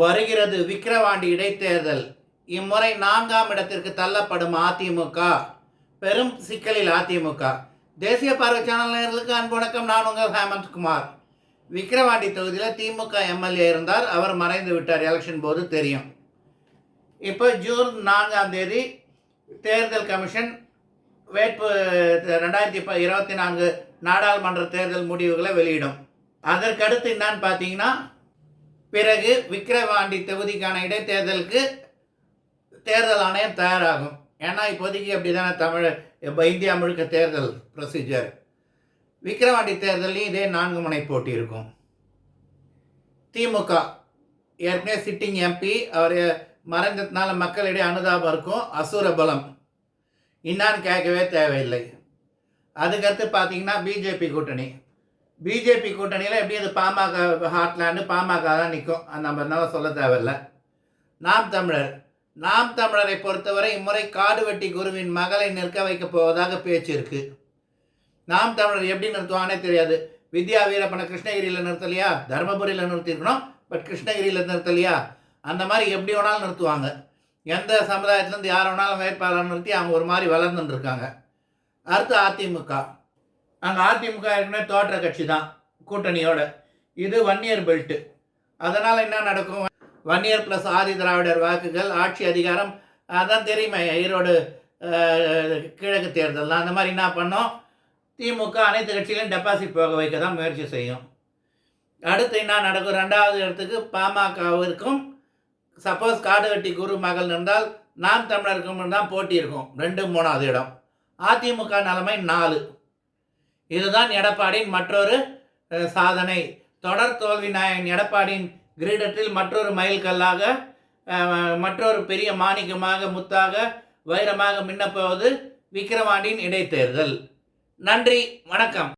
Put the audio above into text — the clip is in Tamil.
வருகிறது விக்கிரவாண்டி இடைத்தேர்தல். இம்முறை நான்காம் இடத்திற்கு தள்ளப்படும் அதிமுக. பெரும் சிக்கலில் அதிமுக. தேசிய பார்வை சேனல் நேயர்களுக்கு அன்பு வணக்கம். நான் உங்கள் ஹேமந்த்குமார் விக்கிரவாண்டி தொகுதியில் திமுக எம்எல்ஏ இருந்தார். அவர் மறைந்து விட்டார். எலெக்ஷன் போது தெரியும். இப்போ ஜூன் நான்காம் தேதி தேர்தல் கமிஷன் வேட்பு ரெண்டாயிரத்தி ப இருபத்தி நான்கு நாடாளுமன்ற தேர்தல் முடிவுகளை வெளியிடும். அதற்கடுத்து என்னன்னு பார்த்தீங்கன்னா பிறகு விக்கிரவாண்டி தொகுதிக்கான இடைத்தேர்தலுக்கு தேர்தல் ஆணையம் தயாராகும். ஏன்னா இப்போதைக்கு அப்படி தானே தமிழ் இப்போ இந்தியா முழுக்க தேர்தல் ப்ரொசீஜர் விக்கிரவாண்டி தேர்தலையும் இதே நான்கு முனை போட்டி இருக்கும். திமுக ஏற்கனவே சிட்டிங் எம்பி அவர் மறைந்ததுனால மக்களிடையே அனுதாபம் இருக்கும். அசுர பலம். என்னான்னு கேட்கவே தேவையில்லை. அதுக்கடுத்து பார்த்தீங்கன்னா பிஜேபி கூட்டணி. பிஜேபி கூட்டணியில் எப்படி அது பாமக ஹாட்லேண்டு பாமக தான் நிற்கும் நம்ம என்ன சொல்ல தேவையில்ல. நாம் தமிழர். நாம் தமிழரை பொறுத்தவரை இம்முறை காடு வெட்டி குருவின் மகளை நிற்க வைக்கப் போவதாக பேச்சு இருக்குது நாம் தமிழர் எப்படி நிறுத்துவானே தெரியாது. வித்யா வீரப்பனை கிருஷ்ணகிரியில் நிறுத்தலையா? தருமபுரியில் நிறுத்திருக்கணும் பட் கிருஷ்ணகிரியில் நிறுத்தலையா? அந்த மாதிரி எப்படி வேணாலும் நிறுத்துவாங்க. எந்த சமுதாயத்துலேருந்து யார் வேணாலும் வேட்பாளர் நிறுத்தி அவங்க ஒரு மாதிரி வளர்ந்துட்டுருக்காங்க அடுத்து அதிமுக. அங்கே அதிமுக ஏற்கனவே தோற்ற கட்சி தான் கூட்டணியோட. இது ஒன் இயர் பெல்ட்டு அதனால் என்ன நடக்கும்? One year plus Adi Dravidar வாக்குகள் ஆட்சி அதிகாரம் அதான் தெரியுமே ஈரோடு கிழக்கு தேர்தல் அந்த மாதிரி என்ன பண்ணோம்? திமுக அனைத்து கட்சியிலும் டெபாசிட் போக வைக்க தான் முயற்சி செய்யும். அடுத்து என்ன நடக்கும்? ரெண்டாவது இடத்துக்கு பாமகவிற்கும் சப்போஸ் காடுகட்டி குரு மகள் இருந்தால் நாம் தமிழருக்கும் தான் போட்டி இருக்கும். ரெண்டு மூணாவது இடம். அதிமுக நிலைமை நாலு. இதுதான் எடப்பாடியின் மற்றொரு சாதனை. தொடர் தோல்வி நாயகன் எடப்பாடியின் கிரீடத்தில் மற்றொரு மைல்கல்லாக மற்றொரு பெரிய மாணிக்கமாக முத்தாக வைரமாக மின்னப்போவது விக்கிரவாண்டியின் இடைத்தேர்தல். நன்றி வணக்கம்.